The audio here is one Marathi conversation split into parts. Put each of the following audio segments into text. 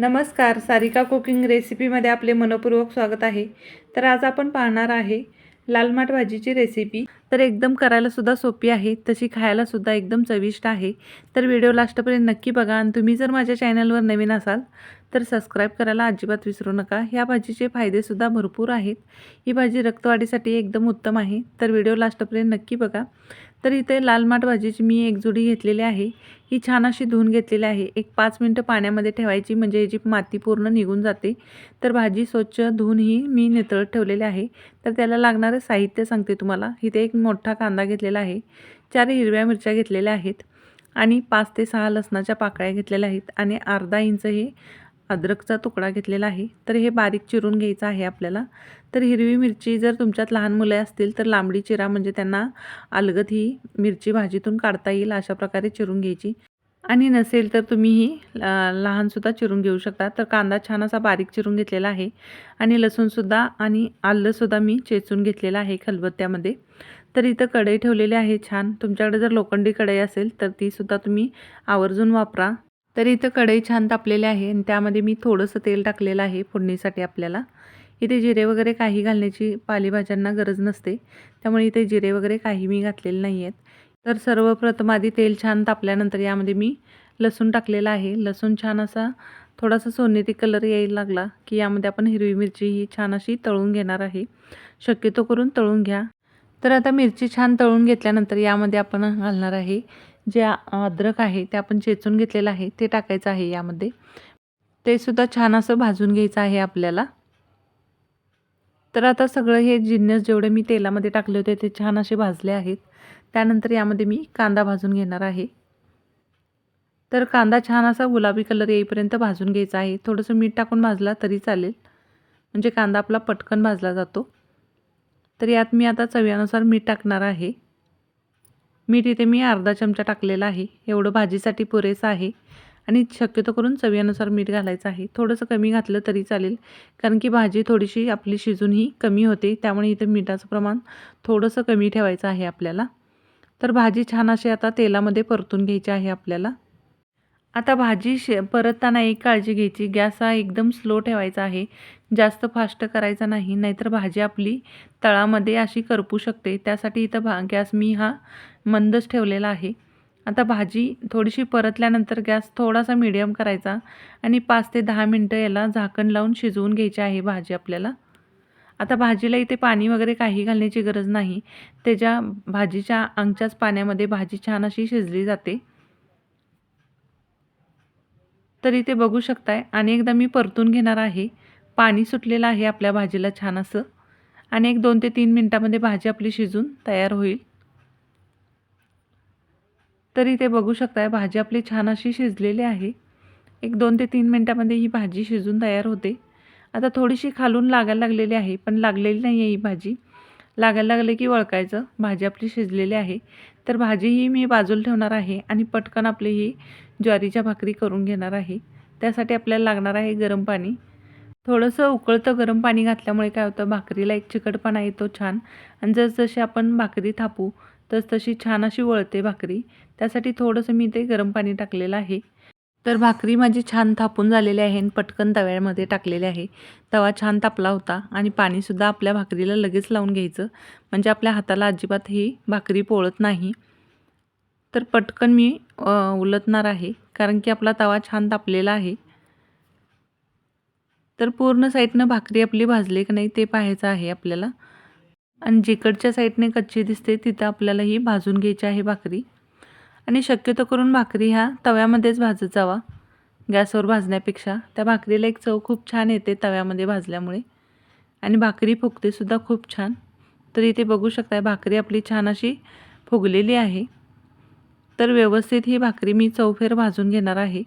नमस्कार सारिका कुकिंग रेसिपीमध्ये आपले मनपूर्वक स्वागत आहे. तर आज आपण पाहणार आहे लाल माठ भाजीची रेसिपी. तर एकदम करायलासुद्धा सोपी आहे तशी खायलासुद्धा एकदम चविष्ट आहे. तर व्हिडिओ लास्टपर्यंत नक्की बघा आणि तुम्ही जर माझ्या चॅनलवर नवीन असाल तर सबस्क्राईब करायला अजिबात विसरू नका. ह्या भाजीचे फायदेसुद्धा भरपूर आहेत. ही भाजी रक्तवाढीसाठी एकदम उत्तम आहे. तर व्हिडिओ लास्टपर्यंत नक्की बघा. तर इथे लाल माठ भाजीची मी एक जुडी घेतलेली आहे. ही छान अशी धुवून घेतलेली आहे. एक पाच मिनटं पाण्यामध्ये ठेवायची म्हणजे याची माती पूर्ण निघून जाते. तर भाजी स्वच्छ धुवून ही मी नितळत ठेवलेली आहे. तर त्याला लागणारं साहित्य सांगते तुम्हाला. इथे एक मोठा कांदा घेतलेला आहे. चार हिरव्या मिरच्या घेतलेल्या आहेत. आणि पाच ते सहा लसणाच्या पाकळ्या घेतलेल्या आहेत. आणि अर्धा इंच हे अद्रकचा तुकडा घेतलेला आहे. तर हे बारीक चिरून घ्यायचं आहे आपल्याला. तर हिरवी मिरची जर तुमच्यात लहान मुलं असतील तर लांबडी चिरा म्हणजे त्यांना अलगद ही मिरची भाजीतून काढता येईल अशा प्रकारे चिरून घ्यायची. आणि नसेल तर तुम्ही ही लहानसुद्धा चिरून घेऊ शकता. तर कांदा छान असा बारीक चिरून घेतलेला आहे. आणि लसूणसुद्धा आणि आलंसुद्धा मी चेचून घेतलेलं आहे खलबत्त्यामध्ये. तर इथं कढई ठेवलेली आहे छान. तुमच्याकडे जर लोखंडी कढई असेल तर तीसुद्धा तुम्ही आवर्जून वापरा. तर इथं कढई छान तापलेली आहे आणि त्यामध्ये मी थोडंसं तेल टाकलेलं आहे फोडणीसाठी आपल्याला. इथे जिरे वगैरे काही घालण्याची पालेभाज्यांना गरज नसते. त्यामुळे इथे जिरे वगैरे काही मी घातलेले नाही आहेत तर सर्वप्रथम आधी तेल छान तापल्यानंतर यामध्ये मी लसूण टाकलेला आहे. लसूण छान असा थोडासा सोनेरी कलर यायला लागला की यामध्ये आपण हिरवी मिरची ही छान अशी तळून घेणार आहे. शक्यतो करून तळून घ्या. तर आता मिरची छान तळून घेतल्यानंतर यामध्ये आपण घालणार आहे जे अद्रक आहे ते आपण चेचून घेतलेलं आहे ते टाकायचं आहे यामध्ये. ते सुद्धा छान असं भाजून घ्यायचं आहे आपल्याला. तर आता सगळं हे जिन्नस जेवढे मी तेलामध्ये टाकले होते ते छान असे भाजले आहेत. त्यानंतर यामध्ये मी कांदा भाजून घेणार आहे. तर कांदा छान असा गुलाबी कलर येईपर्यंत भाजून घ्यायचा आहे. थोडंसं मीठ टाकून भाजला तरी चालेल. म्हणजे कांदा आपला पटकन भाजला जातो. तर यात मी आता चव्यानुसार मीठ टाकणार आहे. मीठ इथे मी अर्धा चमचा टाकलेला आहे. एवढं भाजीसाठी पुरेसं आहे. आणि शक्यतो करून चवीनुसार मीठ घालायचं आहे. थोडंसं कमी घातलं तरी चालेल. कारण की भाजी थोडीशी आपली शिजूनही कमी होते. त्यामुळे इथं मिठाचं प्रमाण थोडंसं कमी ठेवायचं आहे आपल्याला. तर भाजी छान अशी आता तेलामध्ये परतून घ्यायची आहे आपल्याला. आता भाजी शे परतताना एक काळजी घ्यायची. गॅस हा एकदम स्लो ठेवायचा आहे. जास्त फास्ट करायचा नाही. नाहीतर भाजी आपली तळामध्ये अशी करपू शकते. त्यासाठी इथं भा गॅस मी हा मंदच ठेवलेला आहे. आता भाजी थोडीशी परतल्यानंतर गॅस थोडासा मिडियम करायचा आणि पाच ते दहा मिनटं याला झाकण लावून शिजवून घ्यायची आहे भाजी आपल्याला. आता भाजीला इथे पाणी वगैरे काही घालण्याची गरज नाही. त्याच्या भाजीच्या अंगच्याच पाण्यामध्ये भाजी छान अशी शिजली जाते. तर इथे बघू शकताय आणि एकदा मी परतून घेणार आहे. पाणी सुटलेलं आहे आपल्या भाजीला छान असं. आणि एक दोन ते तीन मिनटामध्ये भाजी आपली शिजून तयार होईल. तर इथे बघू शकताय भाजी आपली छान अशी शिजलेली आहे. एक दोन ते तीन मिनटामध्ये ही भाजी शिजून तयार होते. आता थोडीशी खालून लागायला लागलेली आहे पण लागलेली नाही आहे ही भाजी. लागायला लागले की वळकायचं भाजी आपली शिजलेली आहे. तर भाजी ही मी बाजूला ठेवणार आहे आणि पटकन आपली ही ज्वारीच्या भाकरी करून घेणार आहे. त्यासाठी आपल्याला लागणार आहे गरम पाणी. थोडंसं उकळतं गरम पाणी घातल्यामुळे काय होतं भाकरीला एक चिकटपणा येतो छान. आणि जसजशी आपण भाकरी थापू तस तशी छान अशी वळते भाकरी. त्यासाठी थोडंसं मी ते गरम पाणी टाकलेलं आहे. तर भाकरी माझी छान थापून झालेली आहे आणि पटकन तव्यामध्ये टाकलेली आहे. तवा छान तापला होता आणि पाणीसुद्धा आपल्या भाकरीला लगेच लावून घ्यायचं. म्हणजे आपल्या हाताला अजिबात ही भाकरी पोळत नाही. तर पटकन मी उलटणार आहे. कारण की आपला तवा छान तापलेला आहे. तर पूर्ण साईडनं भाकरी आपली भाजली की नाही ते पाहायचं आहे आपल्याला. आणि जिकडच्या साईडने कच्ची दिसते तिथं आपल्याला ही भाजून घ्यायची आहे भाकरी. आणि शक्यतो करून भाकरी ह्या तव्यामध्येच भाजत जावा गॅसवर भाजण्यापेक्षा. त्या भाकरीला एक चव खूप छान येते तव्यामध्ये भाजल्यामुळे. आणि भाकरी फुगतेसुद्धा खूप छान. तर इथे बघू शकता भाकरी आपली छान अशी फुगलेली आहे. तर व्यवस्थित ही भाकरी मी चौफेर भाजून घेणार आहे.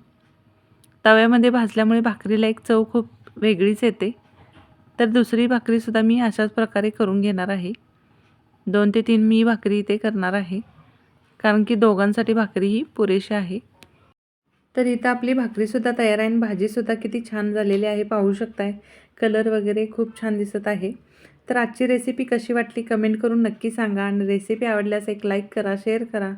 तव्यामध्ये भाजल्यामुळे भाकरीला एक चव खूप वेगळीच येते. तर दुसरी भाकरीसुद्धा मी अशाच प्रकारे करून घेणार आहे. दोन ते तीन मी भाकरी इथे करणार आहे. कारण की दोघांसाठी भाकरी ही पुरेशी आहे. तर इथं आपली भाकरीसुद्धा तयार आहे आणि भाजीसुद्धा किती छान झालेली आहे. पाहू शकताय कलर वगैरे खूप छान दिसत आहे. तर आजची रेसिपी कशी वाटली कमेंट करून नक्की सांगा आणि रेसिपी आवडल्यास एक लाईक करा शेअर करा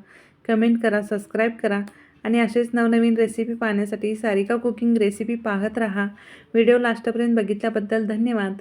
कमेंट करा सबस्क्राईब करा. आणि असेच नवनवीन रेसिपी पाहण्यासाठी सारिका कुकिंग रेसिपी पाहत राहा. व्हिडिओ लास्टपर्यंत बघितल्याबद्दल धन्यवाद.